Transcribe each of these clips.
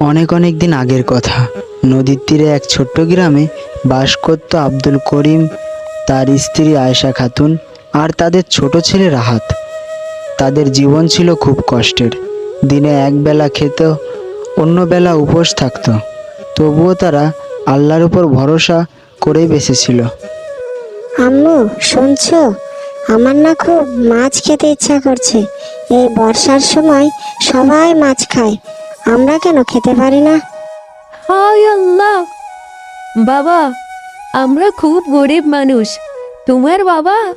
অনেক অনেক দিন আগের কথা। নদীর তীরে এক ছোট্ট গ্রামে বাস করত আব্দুল করিম, তার স্ত্রী আয়েশা খাতুন আর তাদের ছোট ছেলে রাহাত। তাদের জীবন ছিল খুব কষ্টের। দিনে এক বেলা খেত, অন্য বেলা উপোস থাকতো। তবুও তারা আল্লাহর উপর ভরসা করেই বেঁচেছিল। আম্মু, শুনছো? আমার না খুব মাছ খেতে ইচ্ছা করছে। এই বর্ষার সময় সবাই মাছ খায়। আমরা কেন খেতে পারি না? হায় আল্লাহ! বাবা আমরা খুব গরিব মানুষ। তোমার বাবা?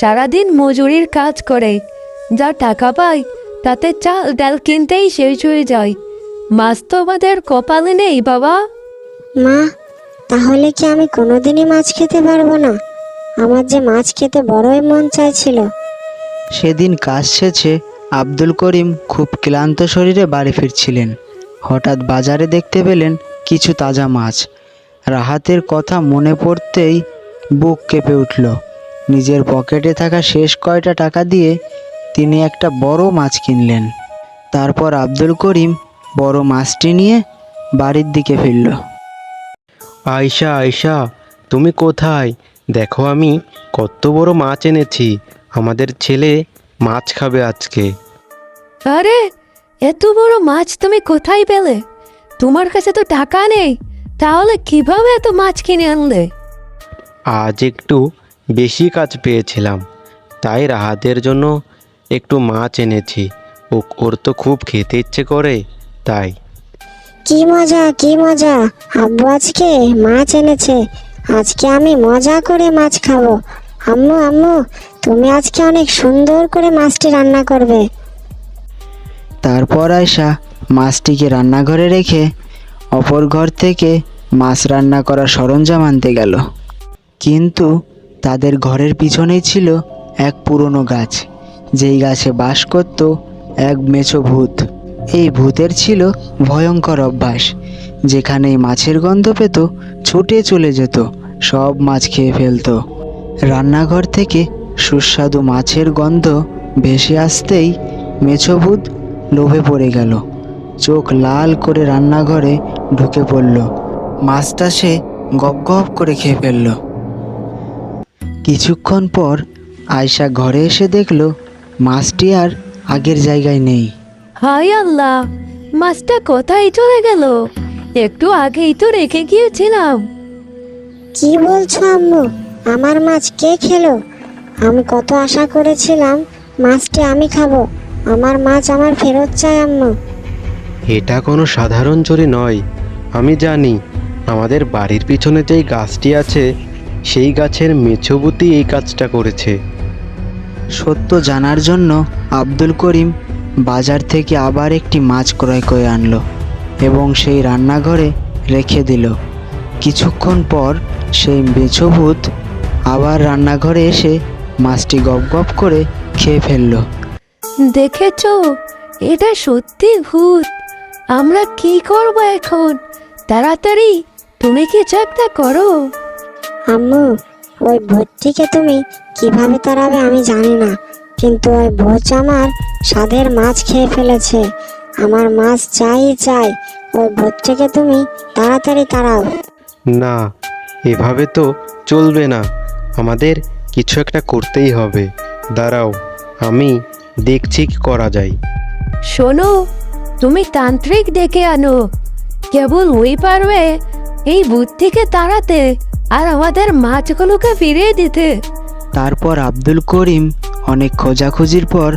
সারাদিন মজুরির কাজ করে। যা টাকা পায় তাতে চাল ডাল কিনতেই শেষ হয়ে যায়। মাছ তো আমাদের কপালে নেই বাবা। মা তাহলে কি আমি কোনোদিনই মাছ খেতে পারব না? আমার যে মাছ খেতে বড়ই মন চাইছিল। সেদিন কাজ শেষে আব্দুল করিম খুব ক্লান্ত শরীরে বাড়ি ফিরছিলেন। হঠাৎ বাজারে দেখতে পেলেন কিছু তাজা মাছ। রাহাতের কথা মনে পড়তেই বুক কেঁপে উঠল। নিজের পকেটে থাকা শেষ কয়টা টাকা দিয়ে তিনি একটা বড় মাছ কিনলেন। তারপর আব্দুল করিম বড় মাছটি নিয়ে বাড়ির দিকে ফিরল। আয়শা আয়শা, তুমি কোথায়? দেখো আমি কত বড় মাছ এনেছি। আমাদের ছেলে মাছ খাবে আজকে। আরে এত বড় মাছ তুমি কোথায় পেলে? তোমার কাছে তো টাকা নেই। তাহলে কীভাবে এত মাছ কিনে আনলে? আজ একটু বেশি কাজ পেয়েছিলাম তাই রাহাতের জন্য একটু মাছ এনেছি। ও ওর তো খুব খেতে ইচ্ছে করে তাই। কি মজা কি মজা। আব্বু আজকে মাছ এনেছে। আজকে আমি মজা করে মাছ খাব। আম্মু আম্মু তুমি আজকে অনেক সুন্দর করে মাছটি রান্না করবে। তারপর আয়সা মাছটিকে রান্নাঘরে রেখে অপর ঘর থেকে মাছ রান্না করার সরঞ্জাম আনতে গেল। কিন্তু তাদের ঘরের পিছনেই ছিল এক পুরনো গাছ। যেই গাছে বাস করত এক মেছো ভূত। এই ভূতের ছিল ভয়ঙ্কর অভ্যাস। যেখানেই মাছের গন্ধ পেত, ছুটে চলে যেত, সব মাছ খেয়ে ফেলতো। রান্নাঘর থেকে সুস্বাদু মাছের গন্ধ ভেসে আসতেই মেছো ভূত লোভে পড়ে গেল। চোখ লাল করে রান্নাঘরে ঢুকে পড়ল। মাছটা সে গপ গপ করে খেয়ে ফেলল। কিছুক্ষণ পর আয়শা ঘরে এসে দেখল মাছটি আর আগের জায়গায় নেই। হাই আল্লাহ মাছটা কোথায় চলে গেল? একটু আগেই তো রেখে গিয়েছিলাম। কি বলছো আম্মু? আমার মাছ কে খেলো? আমি কত আশা করেছিলাম মাছটি আমি খাব। আমার মাছ আমার ফেরত চাই আম্মু। এটা কোনো সাধারণ চুরি নয়। আমি জানি আমাদের বাড়ির পিছনে যেই গাছটি আছে সেই গাছের মেছবুতি এই কাজটা করেছে। সত্য জানার জন্য আব্দুল করিম বাজার থেকে আবার একটি মাছ ক্রয় করে আনলো এবং সেই রান্নাঘরে রেখে দিল। কিছুক্ষণ পর সেই মেছভূত আবার রান্নাঘরে এসে মাছটি গপ গপ করে খেয়ে ফেলল। দেখেছ? এটা সত্যি ভূত। আমরা কি করব এখন? তাড়াতাড়ি তুমি কিছু একটা করো? আম্মু ওই ভূতটিকে তুমি কীভাবে তাড়াবে আমি জানি না। কিন্তু ওই ভূত আমার স্বাদের মাছ খেয়ে ফেলেছে। আমার মাছ চাই চাই ওই ভূতটিকে তুমি তাড়াতাড়ি তাড়াও। না এভাবে তো চলবে না। আমাদের কিছু একটা করতেই হবে। দাঁড়াও আমি দেখছি কি করা যায়। শোনো তুমি তান্ত্রিক ডেকে আনো। কেবল ওই পারবে এই বুদ্ধিকে তাড়াতে আর আমাদের মাছগুলোকে ফিরিয়ে দিতে। তারপর আব্দুল করিম অনেক খোঁজাখুঁজির পর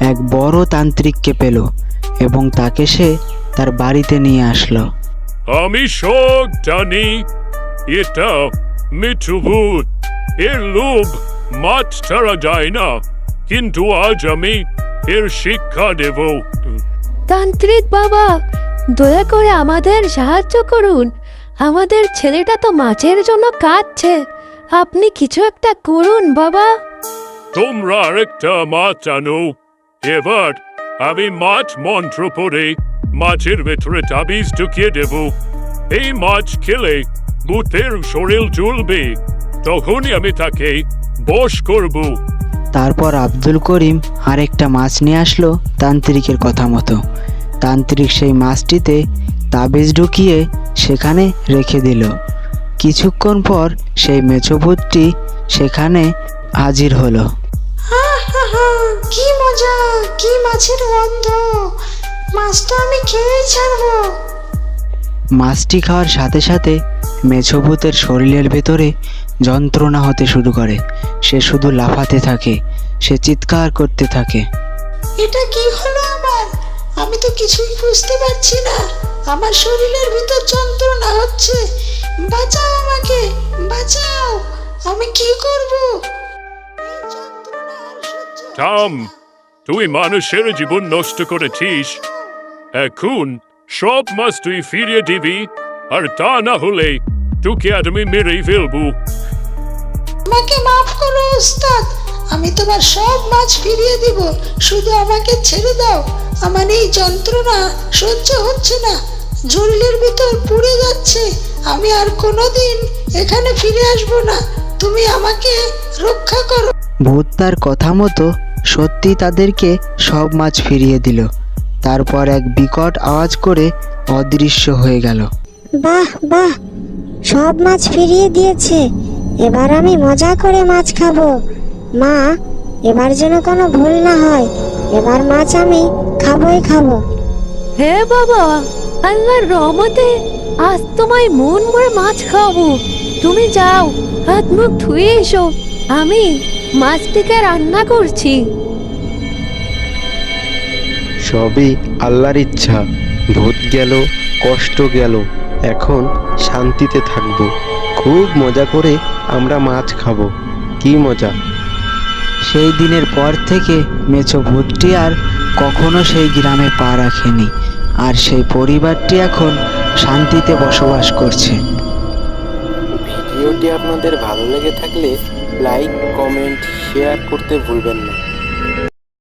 এক বড় তান্ত্রিককে পেল এবং তাকে সে তার বাড়িতে নিয়ে আসলো। আমি সব জানি এটা মিঠু ভূত এর লোভ মাছ ছাড়া যায় না। কিন্তু আজ আমি এর শিক্ষা দেব। তান্ত্রিক বাবা দয়া করে আমাদের সাহায্য করুন। আমাদের ছেলেটা তো মাছের জন্য কাঁদছে। আপনি কিছু একটা করুন বাবা। তোমরা আরেকটা মাছ আনো। এবার আমি মাছ মন্ত্র পড়ে মাছের ভেতরে তাবিজ ঢুকিয়ে দেব। এই মাছ খেলে ভূতের শরীর চলবে তখনই আমি তাকে বশ করব। তারপর আব্দুল করিম আরেকটা মাছ নিয়ে আসলো তান্ত্রিকের কথা মতো। তান্ত্রিক সেই মাছটিতে তাবিজ ঢুকিয়ে সেখানে রেখে দিল। কিছুক্ষণ পর সেই মেছোভূতটি সেখানে হাজির হলো। কি মজা কি মাছের গন্ধ। মাছটা আমি ছাড়বো। মাছটি খাওয়ার সাথে সাথে মেছোভূতের শরীরের ভেতরে যন্ত্রণা হতে শুরু করে। সে শুধু লাফাতে থাকে সে চিৎকার করতে থাকে। এটা কি হলো আমার? আমি তো কিছুই বুঝতে পারছি না। আমার শরীরের ভিতর যন্ত্রণা হচ্ছে। বাঁচাও আমাকে বাঁচাও। আমি কি করব? এই যন্ত্রণা আর সহ্য টম তুই মানুষের জীবন নষ্ট করেছিস। এখন সব মাছ তুই ফিরিয়ে দিবি আর তা না হলে তোকে আর আমি মেরেই ফেলব। আমাকে মাফ করো ওস্তাদ। আমি তোমার সব মাছ ফিরিয়ে দিব। শুধু আমাকে ছেড়ে দাও। আমার এই যন্ত্রণা সহ্য হচ্ছে না। জরিলের ভিতর পুড়ে যাচ্ছে। আমি আর কোনোদিন এখানে ফিরে আসব না। তুমি আমাকে রক্ষা করো। ভূত তার কথা মতো সত্যি তাদেরকে সব মাছ ফিরিয়ে দিল। তারপর এক বিকট আওয়াজ করে অদৃশ্য হয়ে গেল। বাহ বাহ। সব মাছ ফিরিয়ে দিয়েছে। এবার আমি মজা করে মাছ খাব। মা এবার যেন কোনো ভুল না হয় এবার মাছ আমি খাবোই খাব। হে বাবা আল্লাহর রহমতে আজ তোমায় মন ভরে মাছ খাব তুমি যাও হাত মুখ ধুয়ে এসো আমি মাছটিকে রান্না করছি। সবই আল্লাহর ইচ্ছা। ভূত গেল কষ্ট গেল এখন শান্তিতে থাকব। খুব মজা করে আমরা মাছ খাব। কি মজা। সেই দিনের পর থেকে মেছো ভূতটি আর কখনো সেই গ্রামে পা রাখেনি। আর সেই পরিবারটি এখন শান্তিতে বসবাস করছে। ভিডিওটি আপনাদের ভালো লেগে থাকলে লাইক, কমেন্ট, শেয়ার করতে ভুলবেন না।